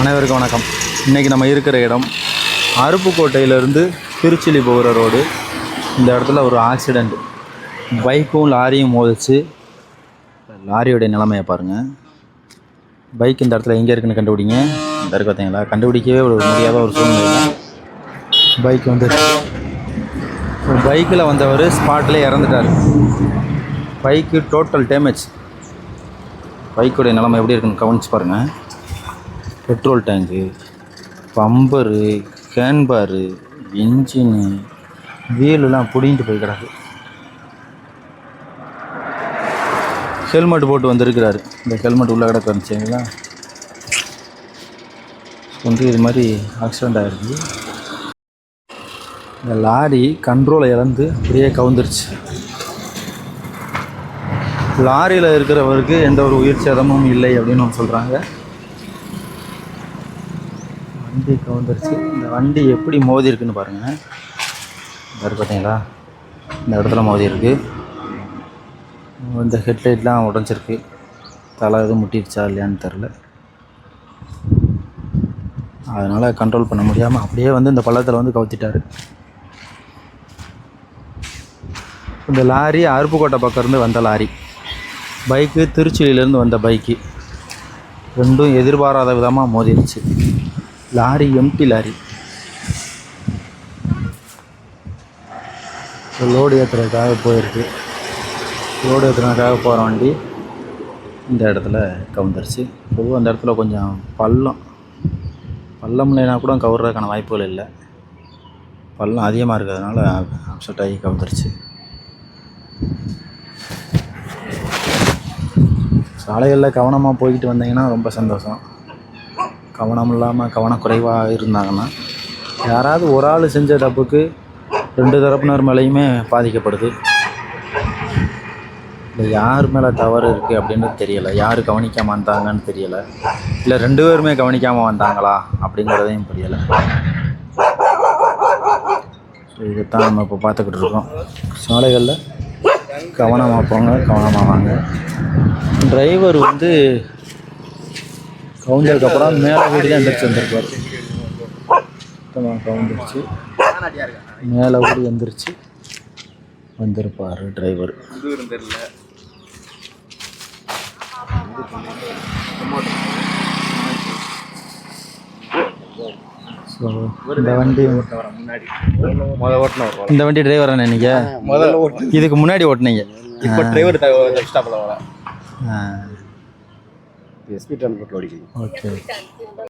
அனைவருக்கும் வணக்கம். இன்றைக்கி நம்ம இருக்கிற இடம் அருப்புக்கோட்டையிலேருந்து திருச்சிலி போகிற ரோடு. இந்த இடத்துல ஒரு ஆக்சிடெண்ட் பைக்கும் லாரியும் மோதிச்சு லாரியோடைய நிலைமையை பாருங்கள் பைக் இந்த இடத்துல எங்கே இருக்குன்னு கண்டுபிடிங்க. இந்த இருக்கு பார்த்தீங்களா? கண்டுபிடிக்கவே ஒரு முடியாத ஒரு சூழ்நிலை. பைக் வந்து பைக்கில் வந்தவர் ஸ்பாட்டில் இறந்துட்டார். பைக்கு டோட்டல் டேமேஜ் பைக்குடைய நிலைமை எப்படி இருக்குன்னு கவனிச்சு பாருங்கள் பெட்ரோல் டேங்கு பம்பரு கேன்பாரு இன்ஜினு வீலெலாம் பிடிங்கிட்டு போய் கிடக்கு. ஹெல்மெட் போட்டு வந்திருக்கிறாரு. இந்த ஹெல்மெட் உள்ளே கிடக்கு வந்துச்சிங்களா வந்து இது மாதிரி ஆக்சிடெண்ட் ஆகிருக்கு இந்த லாரி கண்ட்ரோலை இழந்து அப்படியே கவுந்துருச்சு. லாரியில் இருக்கிறவருக்கு எந்த ஒரு உயிர் சேதமும் இல்லை அப்படின்னு சொல்கிறாங்க வண்டி கவுந்துருச்சு. இந்த வண்டி எப்படி மோதி இருக்குன்னு பாருங்கள் இந்த பார்த்தீங்களா இந்த இடத்துல மோதி இருக்கு இந்த ஹெட்லைட்லாம் உடஞ்சிருக்கு. தலை எதுவும் முட்டிடுச்சா இல்லையான்னு தெரில அதனால் கண்ட்ரோல் பண்ண முடியாமல் அப்படியே வந்து இந்த பள்ளத்தில் வந்து கவுத்திட்டார். இந்த லாரி அருப்புக்கோட்டை பக்கம் இருந்து வந்த லாரி. பைக்கு திருச்சியிலேருந்து வந்த பைக்கு. ரெண்டும் எதிர்பாராத விதமாக மோதிருச்சு. Lorry MT lorry. லோடு ஏற்றுறதுக்காக போயிருக்கு. லோடு ஏற்றுறதுக்காக போகிற வண்டி இந்த இடத்துல கவுந்துருச்சு. பொதுவாக அந்த இடத்துல கொஞ்சம் பள்ளம். பள்ளம் இல்லைனா கூட கவுறதுக்கான வாய்ப்புகள் இல்லை. பள்ளம் அதிகமாக இருக்கிறதுனால அப்செட் ஆகி கவுந்துருச்சு. சாலைகளில் கவனமாக போய்கிட்டு வந்தீங்கன்னா ரொம்ப சந்தோஷம். கவனம் இல்லாமல் கவனக்குறைவாக இருந்தாங்கன்னா யாராவது ஒரு ஆள் செஞ்ச தப்புக்கு ரெண்டு தரப்பினர் மேலேயுமே பாதிக்கப்படுது. இல்லை யார் மேலே தவறு இருக்குது அப்படின்னு தெரியலை. யார் கவனிக்காமல் வந்தாங்கன்னு தெரியலை. இல்லை ரெண்டு பேருமே கவனிக்காமல் வந்தாங்களா அப்படிங்கிறதையும் புரியலை. ஸோ இதைத்தான் நம்ம இப்போ பார்த்துக்கிட்டு இருக்கோம். சாலைகளில் கவனமாக போங்க கவனமாக வாங்க. டிரைவர் வந்து கவுந்ததுக்கப்புறம் மேலே கூடி தான் எந்திரிச்சு வந்திருப்பார். சுத்தமாக கவுந்துருச்சு மேலே கூடி எந்திரிச்சு வந்திருப்பார் டிரைவர் ஸோ இந்த வண்டி இந்த வண்டி டிரைவர் நினைக்க முதல்ல ஓட்டு இதுக்கு முன்னாடி ஓட்டுனீங்க. இப்போ டிரைவர் എസ് പി ടെൻ ലോഡിക്കുന്നു ഓക്കെ